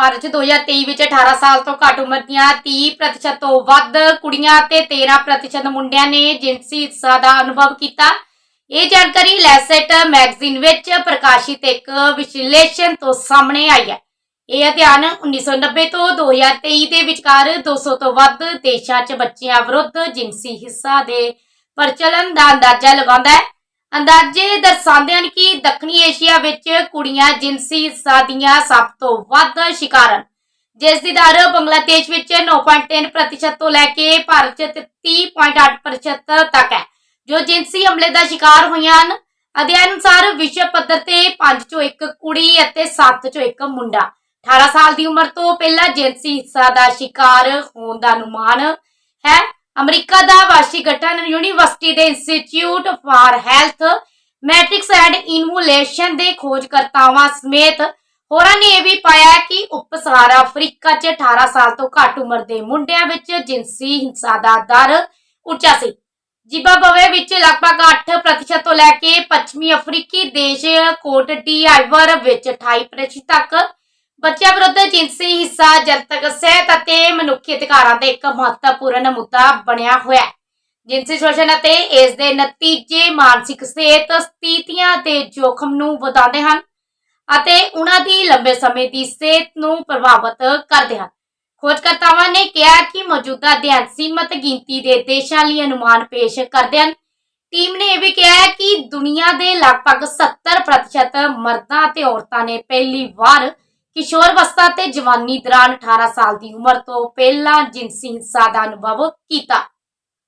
ਭਾਰਤ 'ਚ 2023 ਵਿੱਚ 18 ਸਾਲ ਤੋਂ ਘੱਟ ਉਮਰ ਦੀਆਂ 30% ਤੋਂ ਵੱਧ ਕੁੜੀਆਂ ਤੇ 13% ਮੁੰਡਿਆਂ ਨੇ ਜਿਨਸੀ ਹਿੱਸਾ ਦਾ ਅਨੁਭਵ ਕੀਤਾ। ਇਹ ਜਾਣਕਾਰੀ ਲੈਸੈਟ ਮੈਗਜ਼ੀਨ ਵਿੱਚ ਪ੍ਰਕਾਸ਼ਿਤ ਇੱਕ ਵਿਸ਼ਲੇਸ਼ਣ ਤੋਂ ਸਾਹਮਣੇ ਆਈ ਹੈ। ਇਹ ਅਧਿਐਨ 1990 ਤੋਂ 2023 ਦੇ ਵਿਚਕਾਰ 200 ਤੋਂ ਵੱਧ ਦੇਸ਼ਾਂ 'ਚ ਬੱਚਿਆਂ ਵਿਰੁੱਧ ਜਿਨਸੀ ਹਿੱਸਾ ਦੇ ਪ੍ਰਚਲਨ ਦਾ ਅੰਦਾਜ਼ਾ ਲਗਾਉਂਦਾ ਹੈ। ਅੰਦਾਜ਼ੇ ਦਰਸਾਉਂਦੇ ਹਨ ਕਿ ਦੱਖਣੀ ਏਸ਼ੀਆ ਵਿੱਚ ਕੁੜੀਆਂ ਜਿਨਸੀ ਹਿੱਸਾ ਸਭ ਤੋਂ ਵੱਧ ਸ਼ਿਕਾਰ ਜਿਸ ਦੀ ਦਰ ਬੰਗਲਾਦੇਸ਼ ਵਿੱਚ 9.3% ਤੋਂ ਲੈ ਕੇ ਭਾਰਤ 'ਚ 30.8% ਤੱਕ ਹੈ, ਜੋ ਜਿਨਸੀ ਹਮਲੇ ਦਾ ਸ਼ਿਕਾਰ ਹੋਈਆਂ ਹਨ। ਅਧਿਐਨ ਅਨੁਸਾਰ ਵਿਸ਼ਵ ਪੱਧਰ ਤੇ 5 ਚੋਂ ਇੱਕ ਕੁੜੀ ਅਤੇ 7 ਚੋਂ ਇੱਕ ਮੁੰਡਾ। 18 ਸਾਲ ਦੀ ਉਮਰ ਤੋਂ ਪਹਿਲਾਂ ਜਿਨਸੀ ਹਿੱਸਾ ਦਾ ਸ਼ਿਕਾਰ ਹੋਣ ਦਾ ਅਨੁਮਾਨ ਹੈ। ਅਮਰੀਕਾ ਦਾ ਵਾਸ਼ਿੰਗਟਨ ਯੂਨੀਵਰਸਿਟੀ ਦੇ institute for health, metrics and evaluation ਦੇ ਖੋਜਕਰਤਾਵਾਂ ਸਮੇਤ ਹੋਰਾਂ ਨੇ ਇਹ ਵੀ ਪਾਇਆ ਕਿ ਉਪ ਅਫਰੀਕਾ 'ਚ 18 ਸਾਲ ਤੋਂ ਘੱਟ ਉਮਰ ਦੇ ਮੁੰਡਿਆਂ ਵਿੱਚ ਜਿਨਸੀ ਹਿੰਸਾ ਦਾ ਦਰ ਉੱਚਾ ਸੀ। ਜ਼ਿੰਬਾਬਵੇ ਵਿੱਚ ਲਗਭਗ 8% ਤੋਂ ਲੈ ਕੇ ਪੱਛਮੀ ਅਫਰੀਕੀ ਦੇਸ਼ ਕੋਟ ਡੀ ਆਈਵਰ ਵਿੱਚ 28% ਤੱਕ ਬੱਚਿਆਂ ਵਿਰੁੱਧ ਜਿਨਸੀ ਹਿੱਸਾ, ਜਨਤਕ ਸਿਹਤ ਅਤੇ ਮਨੁੱਖੀ ਅਧਿਕਾਰਾਂ ਦਾ ਇੱਕ ਮਹੱਤਵਪੂਰਨ ਮੁੱਦਾ ਬਣਿਆ ਹੋਇਆ ਹੈ। ਜਿਨਸੀ ਸ਼ੋਸ਼ਣ ਅਤੇ ਇਸ ਦੇ ਨਤੀਜੇ ਮਾਨਸਿਕ ਸਿਹਤ, ਸਥਿਤੀਆਂ ਤੇ ਜੋਖਮ ਨੂੰ ਵਧਾਉਂਦੇ ਹਨ ਅਤੇ ਉਹਨਾਂ ਦੀ ਲੰਬੇ ਸਮੇਂ ਦੀ ਸਿਹਤ ਨੂੰ ਪ੍ਰਭਾਵਿਤ ਕਰਦੇ ਹਨ। ਖੋਜਕਰਤਾਵਾਂ ਨੇ ਕਿਹਾ ਕਿ ਮੌਜੂਦਾ ਅਧਿਐਨ ਸੀਮਤ ਗਿਣਤੀ ਦੇ ਦੇਸ਼ਾਂ ਲਈ ਅਨੁਮਾਨ ਪੇਸ਼ ਕਰਦੇ ਹਨ। ਟੀਮ ਨੇ ਇਹ ਵੀ ਕਿਹਾ ਕਿ ਦੁਨੀਆ ਦੇ ਲਗਭਗ 70% ਮਰਦਾਂ ਅਤੇ ਔਰਤਾਂ ਨੇ ਪਹਿਲੀ ਵਾਰ ਕਿਸ਼ੋਰ ਅਵਸਥਾ ਤੇ ਜਵਾਨੀ ਦੌਰਾਨ 18 ਸਾਲ ਦੀ ਉਮਰ ਤੋਂ ਪਹਿਲਾਂ ਜਿਨਸੀ ਹਿੰਸਾ ਦਾ ਅਨੁਭਵ ਕੀਤਾ।